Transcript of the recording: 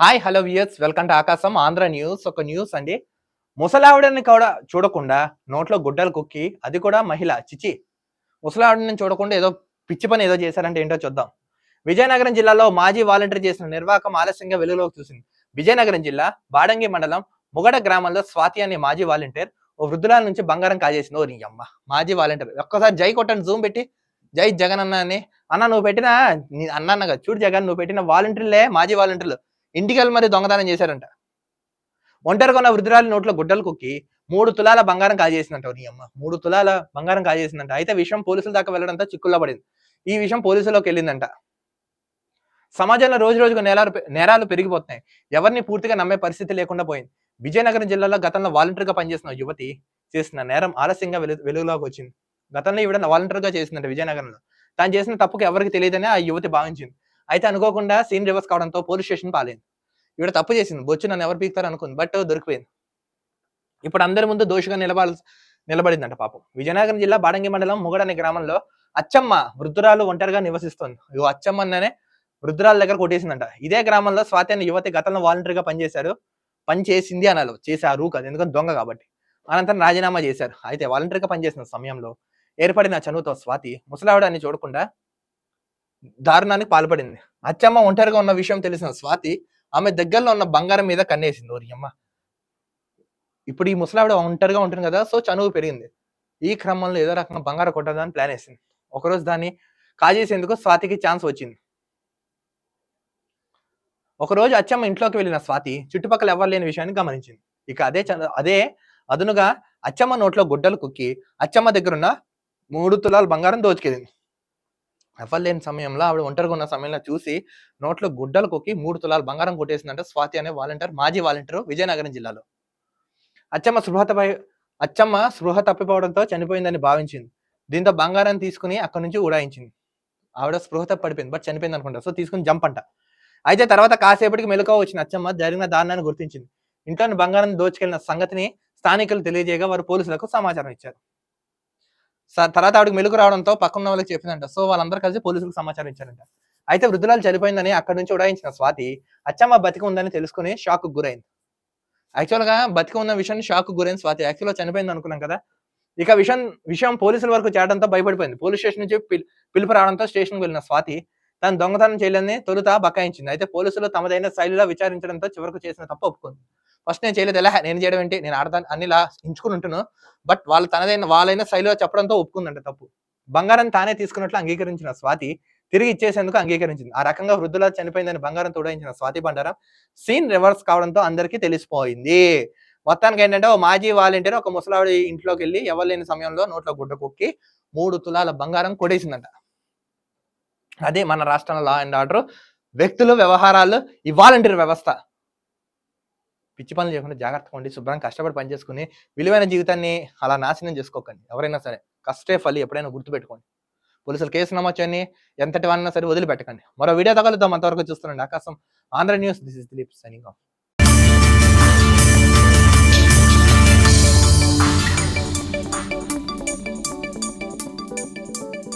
Hi hello viewers welcome to Aakasam Andhra news ఒక news అండి. ముసలావిడని కూడా చూడకుండా నోట్లో గుడ్డలు కుక్కి అది కూడా మహిళ. చిచి ముసలావిడని చూడకుండా ఏదో పిచ్చి పని ఏదో చేశారంటే ఏంటో చూద్దాం. విజయనగరం జిల్లాలో మాజీ వాలంటీర్ చేసిన నిర్వాహకం ఆలస్యంగా వెలుగులోకి చూసింది. విజయనగరం జిల్లా బాడంగి మండలం ముగడ గ్రామంలో స్వాతి అనే మాజీ వాలంటీర్ ఓ వృద్ధురాల నుంచి బంగారం కాజేసింది. ఓ నీ అమ్మ మాజీ వాలంటీర్. ఒక్కసారి జై కొట్టని జూమ్ పెట్టి. జై జగన్ అన్న అని. అన్న నువ్వు పెట్టిన నీ అన్న అన్నగా చూడు జగన్ నువ్వు పెట్టిన వాలంటీర్లే మాజీ వాలంటీర్లు. ఇంటికి వెళ్ళి మరి దొంగతనం చేశారంట. ఒంటరిగా ఉన్న వృద్ధురాలి నోట్లో గుడ్డలు కుక్కి మూడు తులాల బంగారం కాజేసిందంట నీ అమ్మ. మూడు తులాల బంగారం కాజేసిందంట. అయితే విషయం పోలీసుల దాకా వెళ్ళడంతో చిక్కుల్లో పడింది. ఈ విషయం పోలీసులోకి వెళ్ళిందంట. సమాజంలో రోజు రోజుకు నేరాలు నేరాలు పెరిగిపోతున్నాయి. ఎవరిని పూర్తిగా నమ్మే పరిస్థితి లేకుండా పోయింది. విజయనగరం జిల్లాలో గతంలో వాలంటీర్గా పనిచేసిన యువతి చేసిన నేరం ఆలస్యంగా వెలు వెలుగులోకి వచ్చింది. గతంలో ఈవిడ వాలంటీర్గా చేసిందంట విజయనగరంలో. తాను చేసిన తప్పుకు ఎవరికి తెలియదని ఆ యువతి భావించింది. అయితే అనుకోకుండా సీన్ రివర్స్ కావడంతో పోలీస్ స్టేషన్ పాలైంది. ఈవిడ తప్పు చేసింది. బొచ్చు నన్ను ఎవరు పీకుతారు అనుకుంది. బట్ దొరికిపోయింది. ఇప్పుడు అందరి ముందు దోషిగా నిలబాల్ నిలబడిందంట పాపం. విజయనగరం జిల్లా బాడంగి మండలం ముగడ అనే గ్రామంలో అచ్చమ్మ వృద్ధురాలు ఒంటరిగా నివసిస్తోంది. ఇగో అచ్చమ్మ అన్ననే వృద్ధురాల దగ్గర కొట్టేసిందంట. ఇదే గ్రామంలో స్వాతి అనే యువతి గతంలో వాలంటీర్గా పనిచేశారు. పని చేసింది అనాలి. చేశారు కాదు. ఎందుకంటే దొంగ కాబట్టి. అనంతరం రాజీనామా చేశారు. అయితే వాలంటీర్గా పనిచేసిన సమయంలో ఏర్పడిన చనువుతో స్వాతి ముసలావిడాన్ని చూడకుండా దారుణానికి పాల్పడింది. అచ్చమ్మ ఒంటరిగా ఉన్న విషయం తెలిసిన స్వాతి ఆమె దగ్గరలో ఉన్న బంగారం మీద కన్నేసింది. ఓరియమ్మ ఇప్పుడు ఈ ముసలావిడ ఒంటరిగా ఉంటుంది కదా సో చనువు పెరిగింది. ఈ క్రమంలో ఏదో రకంగా బంగారం కొట్టదని ప్లాన్ వేసింది. ఒకరోజు దాన్ని కాజేసేందుకు స్వాతికి ఛాన్స్ వచ్చింది. ఒకరోజు అచ్చమ్మ ఇంట్లోకి వెళ్ళిన స్వాతి చుట్టుపక్కల ఎవరు లేని విషయాన్ని గమనించింది. ఇక అదే చ- అదే అదునుగా అచ్చమ్మ నోట్లో గుడ్డలు కుక్కి అచ్చమ్మ దగ్గరున్న మూడు తులాల బంగారం దోచుకెళ్ళింది. లేని సమయంలో ఆవిడ ఒంటరిగా ఉన్న సమయంలో చూసి నోట్లో గుడ్డలు కొక్కి మూడు తులాలు బంగారం కొట్టేసిందంటే స్వాతి అనే వాలంటీర్ మాజీ వాలంటీర్ విజయనగరం జిల్లాలో. అచ్చమ్మ సృహతపై అచ్చమ్మ స్పృహ తప్పిపోవడంతో చనిపోయిందని భావించింది. దీంతో బంగారాన్ని తీసుకుని అక్కడి నుంచి ఉడాయించింది ఆవిడ స్పృహ పడిపోయింది బట్ చనిపోయింది అనుకుంటా. సో తీసుకుని జంప్ అంట. అయితే తర్వాత కాసేపటికి మెలకువ వచ్చిన అచ్చమ్మ జరిగిన దారుణాన్ని గుర్తించింది. ఇంట్లోని బంగారం దోచుకెళ్ళిన సంగతిని స్థానికులు తెలియజేయగా వారు పోలీసులకు సమాచారం ఇచ్చారు. తర్వాత ఆవిడకి మెలుగు రావడంతో పక్కన వాళ్ళకి చెప్పిందంట. సో వాళ్ళందరూ కలిసి పోలీసులకు సమాచారం ఇచ్చారంట. అయితే వృద్ధురాలు చనిపోయిందని అక్కడి నుంచి ఉడాయించిన స్వాతి అచ్చమ్మ బతికి ఉందని తెలుసుకుని షాక్ గురైంది. యాక్చువల్గా బతికి ఉన్న విషయాన్ని షాక్ గురైంది స్వాతి. యాక్చువల్గా చనిపోయింది అనుకున్నాం కదా. ఇక విషయం విషయం పోలీసుల వరకు చేరడంతో భయపడిపోయింది. పోలీస్ స్టేషన్ నుంచి పిలుపు రావడంతో స్టేషన్కి వెళ్ళిన స్వాతి తను దొంగతనం చేయాలని తొలుత బకాయించింది. అయితే పోలీసులు తమదైన శైలిలో విచారించడంతో చివరకు చేసిన తప్పు ఒప్పుకుంది. ఫస్ట్ నేను చేయలేదు. ఎలా నేను చేయడం ఏంటి? నేను ఆడదాన్ని అన్నిలా ఎంచుకుని ఉంటున్నాను. బట్ వాళ్ళు తనదైన వాళ్ళైన శైలిలో చెప్పడంతో ఒప్పుకుందంట తప్పు. బంగారం తానే తీసుకున్నట్లు అంగీకరించిన స్వాతి తిరిగి ఇచ్చేసేందుకు అంగీకరించింది. ఆ రకంగా వృద్ధుల చనిపోయిందని బంగారం తోడించిన స్వాతి బండారం సీన్ రివర్స్ కావడంతో అందరికీ తెలిసిపోయింది. మొత్తానికి ఏంటంటే ఓ మాజీ వాలంటీర్ ఒక ముసలావిడి ఇంట్లోకి వెళ్ళి ఎవరు లేని సమయంలో నోట్లో గుడ్డ కుక్కి మూడు తులాల బంగారం కొడేసిందంట. అదే మన రాష్ట్రంలో లా అండ్ ఆర్డర్ వ్యక్తులు వ్యవహారాలు ఈ వాలంటీర్ వ్యవస్థ. పిచ్చి పనులు చేయకుండా జాగ్రత్తగా ఉండి శుభ్రంగా కష్టపడి పని చేసుకుని విలువైన జీవితాన్ని అలా నాశనం చేసుకోకండి. ఎవరైనా సరే కష్టే ఫలి ఎప్పుడైనా గుర్తుపెట్టుకోండి. పోలీసులు కేసు నమోదు చేయని ఎంతటి వాడినా సరే వదిలిపెట్టకండి. మరో వీడియో తగలుద్దాం అంతవరకు చూస్తున్నాండి Aakasam. Andhra news. This is Dilip signing off.